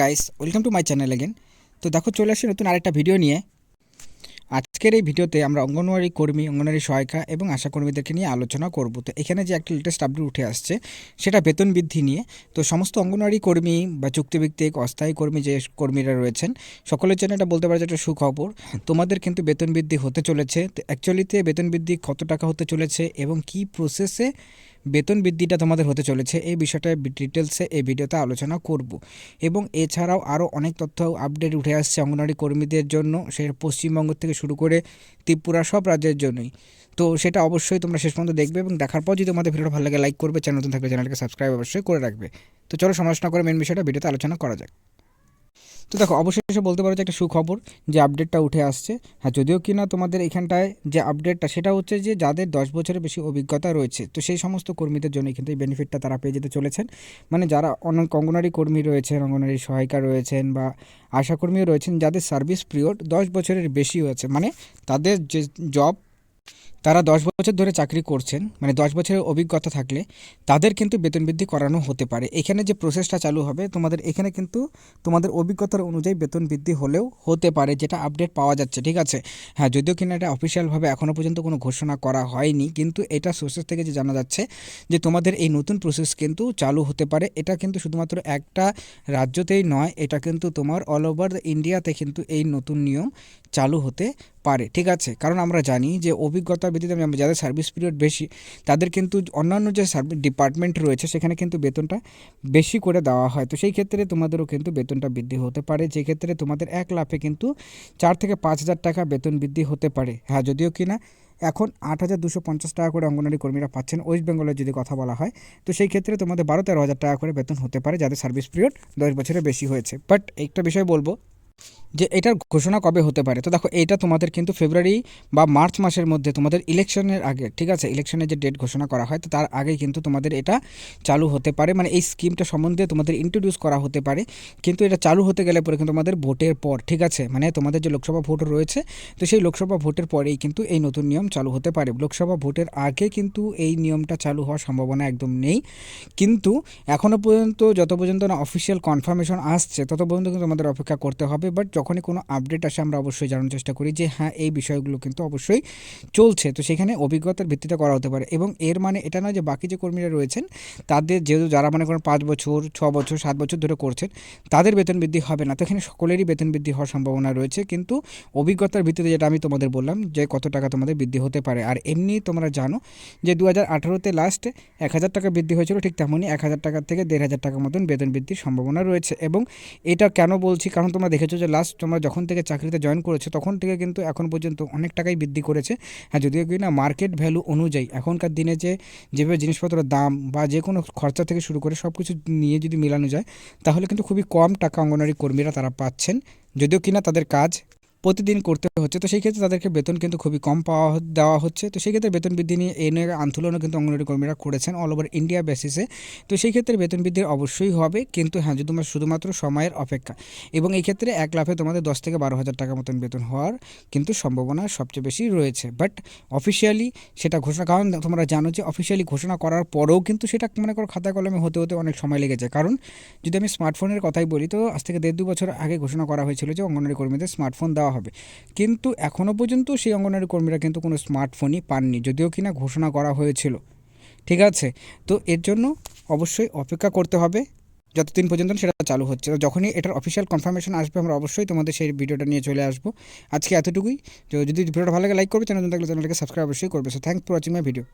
Guys welcome to my channel again তো দেখো, চলে আসি নতুন আরেকটা ভিডিও নিয়ে। আজকের এই ভিডিওতে আমরা অঙ্গনওয়াড়ি কর্মী, অঙ্গনওয়াড়ি সহায়িকা এবং আশা কর্মীদেরকে নিয়ে আলোচনা করব। তো এখানে যে একটা লেটেস্ট আপডেট উঠে আসছে, সেটা বেতন বৃদ্ধি নিয়ে। তো সমস্ত অঙ্গনওয়াড়ি কর্মী বা চুক্তিভিত্তিক অস্থায়ী কর্মী যে কর্মীরা রয়েছেন, সকলের জন্য এটা বলতে পারা যে একটা সুখবর। তোমাদের কিন্তু বেতন বৃদ্ধি হতে চলেছে। তো অ্যাকচুয়ালিতে বেতন বৃদ্ধি কত টাকা হতে চলেছে এবং কি প্রসেসে বেতন বৃদ্ধিটা তোমাদের হতে চলেছে। এই বিষয়টা ডিটেলসে এই ভিডিওতে আলোচনা করব। এবং এছাড়াও আরও অনেক তথ্য আপডেট উঠে আসছে অঙ্গনওয়াড়ি কর্মীদের জন্য, সে পশ্চিমবঙ্গ থেকে শুরু করে ত্রিপুরা সব রাজ্যের জন্যই। তো সেটা অবশ্যই তোমরা শেষ পর্যন্ত দেখবে এবং দেখার পর যদি তোমাদের ভিডিওটা ভালো লাগে লাইক করবে, চ্যানেল নতুন চ্যানেলকে সাবস্ক্রাইব অবশ্যই করে রাখবে। তো চলো সমালোচনা করে মেন বিষয়টা ভিডিওতে আলোচনা করা যাক। তো দেখো, অবশেষে বলতে পারো যে একটা সুখবর যে আপডেটটা উঠে আসছে। হ্যাঁ যদিও কি না তোমাদের এখানটায় যে আপডেটটা সেটা হচ্ছে যে যাদের দশ বছরের বেশি অভিজ্ঞতা রয়েছে, তো সেই সমস্ত কর্মীদের জন্য কিন্তু এই বেনিফিটটা তারা পেয়ে যেতে চলেছেন। মানে যারা অনেক অঙ্গনারী কর্মী রয়েছেন অঙ্গনারী সহায়িকা রয়েছেন বা আশাকর্মীও রয়েছেন, যাদের সার্ভিস পিরিয়ড দশ বছরের বেশি হয়েছে মানে তাদের যে জব তারা দশ বছর ধরে চাকরি করছেন মানে দশ বছরের অভিজ্ঞতা থাকলে তাদের কিন্তু বেতন বৃদ্ধি করানো হতে পারে। এখানে যে প্রসেসটা চালু হবে, তোমাদের এখানে কিন্তু তোমাদের অভিজ্ঞতার অনুযায়ী বেতন বৃদ্ধি হলেও হতে পারে, যেটা আপডেট পাওয়া যাচ্ছে, ঠিক আছে? হ্যাঁ যদিও কিনা এটা অফিসিয়ালভাবে এখনও পর্যন্ত কোনো ঘোষণা করা হয়নি, কিন্তু এটা সোর্সেস থেকে যে জানা যাচ্ছে যে তোমাদের এই নতুন প্রসেস কিন্তু চালু হতে পারে। এটা কিন্তু শুধুমাত্র একটা রাজ্যতেই নয়, এটা কিন্তু তোমার অল ওভার দ্য ইন্ডিয়াতে কিন্তু এই নতুন নিয়ম চালু হতে পারে, ঠিক আছে? কারণ আমরা জানি যে অভিজ্ঞতা ভিত্তিতে যাদের সার্ভিস পিরিয়ড বেশি, তাদের কিন্তু অন্যান্য যে সার্ভিস ডিপার্টমেন্ট রয়েছে, সেখানে কিন্তু বেতনটা বেশি করে দেওয়া হয়। তো সেই ক্ষেত্রে তোমাদেরও কিন্তু বেতনটা বৃদ্ধি হতে পারে। যে ক্ষেত্রে তোমাদের এক লাফে কিন্তু চার থেকে পাঁচ হাজার টাকা বেতন বৃদ্ধি হতে পারে। হ্যাঁ যদিও কি না, এখন আট হাজার দুশো পঞ্চাশ টাকা করে অঙ্গনারী কর্মীরা পাচ্ছেন ওয়েস্ট বেঙ্গলের যদি কথা বলা হয়। তো সেই ক্ষেত্রে তোমাদের বারো তেরো হাজার টাকা করে বেতন হতে পারে, যাদের সার্ভিস পিরিয়ড দশ বছরের বেশি হয়েছে। বাট একটা বিষয় বলব যে এটার ঘোষণা কবে হতে পারে? তো দেখো এটা তোমাদের কিন্তু ফেব্রুয়ারি বা মার্চ মাসের মধ্যে তোমাদের ইলেকশনের আগে, ঠিক আছে? ইলেকশনের যে ডেট ঘোষণা করা হয়, তো তার আগেই কিন্তু তোমাদের এটা চালু হতে পারে। মানে এই স্কিমটা সম্বন্ধে তোমাদের ইন্ট্রোডিউস করা হতে পারে। কিন্তু এটা চালু হতে গেলে পরে কিন্তু তোমাদের ভোটের পর, ঠিক আছে? মানে তোমাদের যে লোকসভা ভোট রয়েছে, তো সেই লোকসভা ভোটের পরেই কিন্তু এই নতুন নিয়ম চালু হতে পারে। লোকসভা ভোটের আগে কিন্তু এই নিয়মটা চালু হওয়ার সম্ভাবনা একদম নেই। কিন্তু এখনও পর্যন্ত যত পর্যন্ত না অফিসিয়াল কনফার্মেশন আসছে, তত পর্যন্ত কিন্তু তোমাদের অপেক্ষা করতে হবে। বাট যখনই কোনো আপডেট আসে, আমরা অবশ্যই জানার চেষ্টা করি যে হ্যাঁ এই বিষয়গুলো কিন্তু অবশ্যই চলছে। তো সেখানে অভিজ্ঞতার ভিত্তিতে করা হতে পারে এবং এর মানে এটা নয় যে বাকি যে কর্মীরা রয়েছেন, তাদের যেহেতু যারা মনে করেন পাঁচ বছর, ছ বছর, সাত বছর ধরে করছেন, তাদের বেতন বৃদ্ধি হবে না। তো এখানে সকলেরই বেতন বৃদ্ধি হওয়ার সম্ভাবনা রয়েছে। কিন্তু অভিজ্ঞতার ভিত্তিতে যেটা আমি তোমাদের বললাম যে, কত টাকা তোমাদের বৃদ্ধি হতে পারে। আর এমনি তোমরা জানো যে দু হাজার আঠারোতে লাস্ট এক হাজার টাকা বৃদ্ধি হয়েছিল ঠিক তেমনই এক হাজার টাকার থেকে দেড় হাজার টাকার মতন বেতন বৃদ্ধির সম্ভাবনা রয়েছে। এবং এটা কেন বলছি? কারণ তোমরা দেখেছ যে লাস্ট তোমরা যখন থেকে চাকরিতে জয়েন করেছ, তখন থেকে কিন্তু এখন পর্যন্ত অনেক টাকাই বৃদ্ধি করেছে। হ্যাঁ যদিও কি না মার্কেট ভ্যালু অনুযায়ী এখনকার দিনে যে, যেভাবে জিনিসপত্রের দাম বা যে কোনো খরচা থেকে শুরু করে সব কিছু নিয়ে যদি মেলানো যায়, তাহলে কিন্তু খুবই কম টাকা অঙ্গনারী কর্মীরা তারা পাচ্ছেন। যদিও কিনা তাদের কাজ প্রতিদিন করতে হচ্ছে। তো সেই ক্ষেত্রে তাদেরকে বেতন কিন্তু খুবই কম পাওয়া দেওয়া হচ্ছে। তো সেই ক্ষেত্রে বেতন বৃদ্ধি নিয়ে এনে আন্দোলনও কিন্তু অঙ্গনওয়াড়ি কর্মীরা করেছেন অল ওভার ইন্ডিয়া বেসিসে তো সেই ক্ষেত্রে বেতন বৃদ্ধির অবশ্যই হবে, কিন্তু হ্যাঁ তোমার শুধুমাত্র সময়ের অপেক্ষা। এবং এই ক্ষেত্রে এক লাফে তোমাদের দশ থেকে বারো হাজার টাকা মতন বেতন হওয়ার কিন্তু সম্ভাবনা সবচেয়ে বেশি রয়েছে। বাট অফিসিয়ালি সেটা ঘোষণা, কারণ তোমরা জানো যে অফিসিয়ালি ঘোষণা করার পরেও কিন্তু সেটা মনে করো খাতা কলমে হতে হতে অনেক সময় লেগেছে। কারণ যদি আমি স্মার্টফোনের কথাই বলি, তো আজ থেকে দেড় দু বছর আগে ঘোষণা করা হয়েছিল যে অঙ্গনওয়াড়ি কর্মীদের স্মার্টফোন দেওয়া হবে। কিন্তু এখনও পর্যন্ত সেই অঙ্গনওয়াড়ি কর্মীরা কিন্তু কোনো স্মার্টফোনই পাননি, যদিও কিনা ঘোষণা করা হয়েছিল। ঠিক আছে? তো এর জন্য অবশ্যই অপেক্ষা করতে হবে। যতদিন পর্যন্ত সেটা চালু হচ্ছে। তো যখনই এটার অফিসিয়াল কনফার্মেশন আসবে, আমরা অবশ্যই তোমাদের সেই ভিডিওটা নিয়ে চলে আসব। আজকে এতটুকুই। যদি ভিডিওটা ভালো লাগে লাইক করবে, চ্যানেল থাকলে সাবস্ক্রাইব অবশ্যই করবে। So thank for watching my video